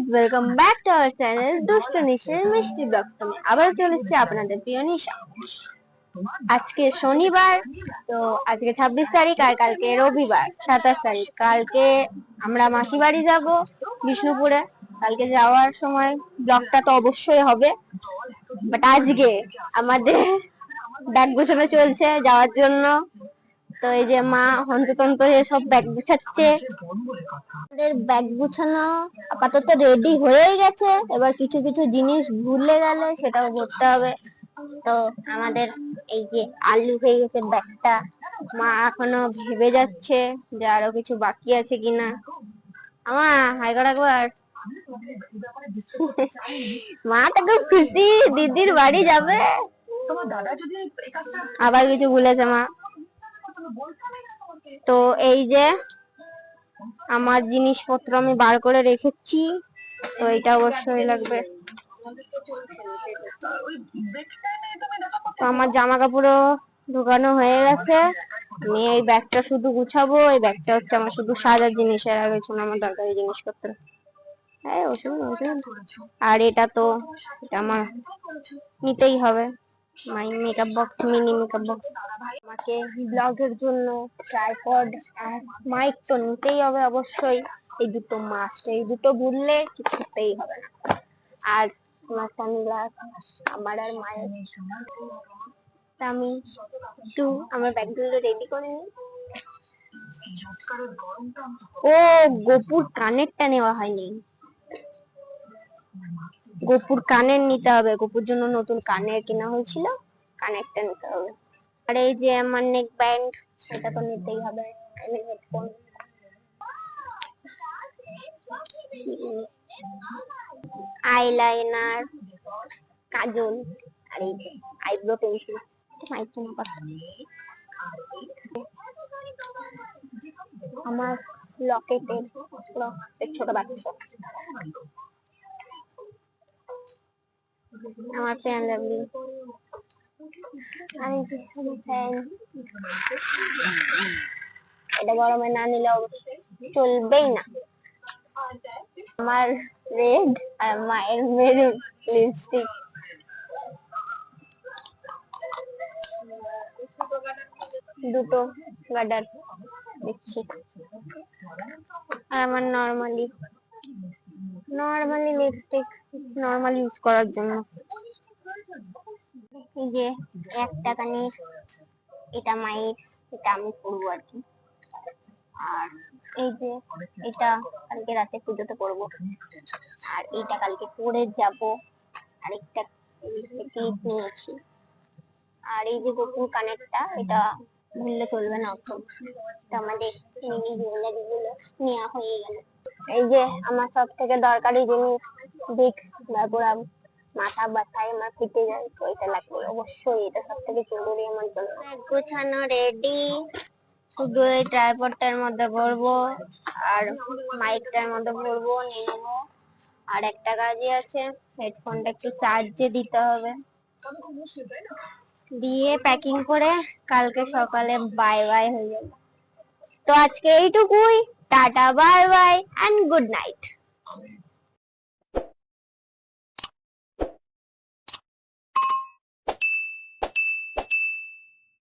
Guys welcome back to our channel দুষ্ট নিশ্চয় মিষ্টি ব্লগ তুমি আবার চলেছি আপনাদের প্রিয় নিশা। আজকে শনিবার, তো আজকে ছাব্বিশ তারিখ আর কালকে রবিবার। সাতাশ তারিখ। কালকে আমরা মাসি বাড়ি যাব বিষ্ণুপুরে। কালকে যাওয়ার সময় ব্লগটা তো অবশ্যই হবে। বাট আজকে আমাদের ব্যাগ গোছানো চলছে যাওয়ার জন্য। তো এই যে মা হন্ততন্ত সব ব্যাগ গুছাচ্ছে। আমাদের ব্যাগ গুছানো আপাতত রেডি হয়েই গেছে। এবার কিছু কিছু জিনিস ভুলে গেলে সেটাও করতে হবে। তো আমাদের এই যে আলু হয়ে গেছে ব্যাগটা। মা এখনও ভেবে যাচ্ছে যে আরও কিছু বাকি আছে কিনা। আমা হাই কর একবার। মা তো খুব খুশি দিদির বাড়ি যাবে। আবার কিছু ভুলেছে মা। তো এই যে আমার জিনিসপত্র আমি বার করে রেখেছি তো এটা অবশ্যই লাগবে। তো আমার জামা কাপড়ও ঢোকানো হয়ে গেছে। আমি এই ব্যাগটা শুধু গুছাবো। এই ব্যাগটা হচ্ছে আমার শুধু সাজার জিনিস আর কিছু না আমার দরকারি জিনিসপত্র। হ্যাঁ ওষুধ ওষুধ। আর এটা তো এটা আমার নিতেই হবে। My makeup box mini makeup box আমাকে ব্লগের জন্য ট্রাইপড আর মাইক তো নিতেই হবে অবশ্যই। এই দুটো মাস্ট এই দুটো ভুললে কিছুতেই হবে না। আর আমার সানগ্লাস আমার আর মায়ের আমি একটু আমার ব্যাগগুলো রেডি করে নিই। ও, গোপুর কানেরটা নেওয়া হয়নি। গোপুর কানের নিতে হবে। গোপুর জন্য নতুন কানের কেনা হয়েছিল, কানেরটা নিতে হবে। আর এই যে আমার নেক ব্যান্ড সেটা তো নিতেই হবে। হেডফোন আইলাইনার কাজল, আর এই যে আইব্রো পেন্সিল আমার লকেটের লকেটের ছোট বাচ্চা আমার ফ্যান যে আমার ফ্যান এটা গরমে না নিলে চলবেই না। আমার রেড আর মায়ের মেরুন লিপস্টিক দুটো গার্ডার দেখছি। আর আমার normally normally lipstick normal use করার জন্য। এই যে এক টাকা নিয়ে এটা মায়ের, এটা আমি পরবো আর কি। আর এই যে এটা কালকে রাতে পুজোতে পরবো আর এইটা কালকে পরে যাব। আরেকটা ক্লিপ নিয়েছি। আর এই যে গোপুর কানেরটা, এটা ভুললে চলবে না তো। তো আমাদের নেওয়া হয়ে গেল। এই যে আমার সব থেকে দরকারি জিনিস বিগ তারপর মাথা ব্যথায় আমার ফিটে যায় তো, এটা লাগবে অবশ্যই, এটা সব থেকে জরুরি আমার জন্য। গোছানো রেডি শুধু এই ট্রাইপডটার মধ্যে ভরবো, আর মাইকটার মধ্যে ভরবো, নিয়ে আর একটা কাজই আছে হেডফোনটা একটু চার্জে দিতে হবে। দিয়ে প্যাকিং করে কালকে সকালে বাই বাই হয়ে যাবে। তো আজকে এইটুকুই, tata bye bye and good night